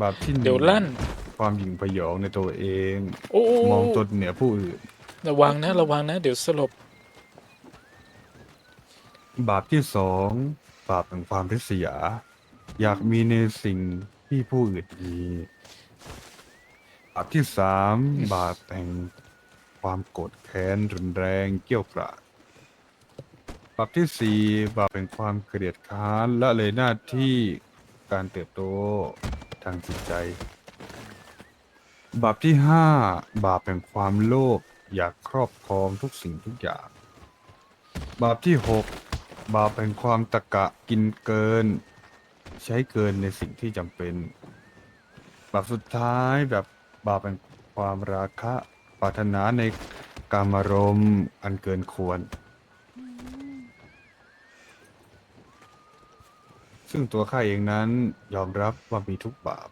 บาปที่หนึ่งเดี๋ยวลั่น ความหยิ่งพยองในตัวเอง โอ้โอ้มองตนเหนือผู้อื่น ระวังนะ ระวังนะ เดี๋ยวสลบบาปที่สองบาปแห่งความริษยา อยากมีในสิ่งที่ผู้อื่นมีบาปที่สามบาปแห่งความโกรธแค้นรุนแรงเกรี้ยวกราดบาปที่สี่บาปแห่งความเกลียดค้านละเลยหน้าที่การเติบโต ทางจิตใจ บาปที่ห้าบาปแห่งความโลภอยากครอบครองทุกสิ่งทุกอย่าง บาปที่หกบาปแห่งความตะกะกินเกิน ใช้เกินในสิ่งที่จำเป็น บาปสุดท้ายแบบบาปแห่งความราคะปรารถนาในกามารมณ์อันเกินควร ซึ่งตัวข้าเองนั้นยอมรับว่ามีทุกบาป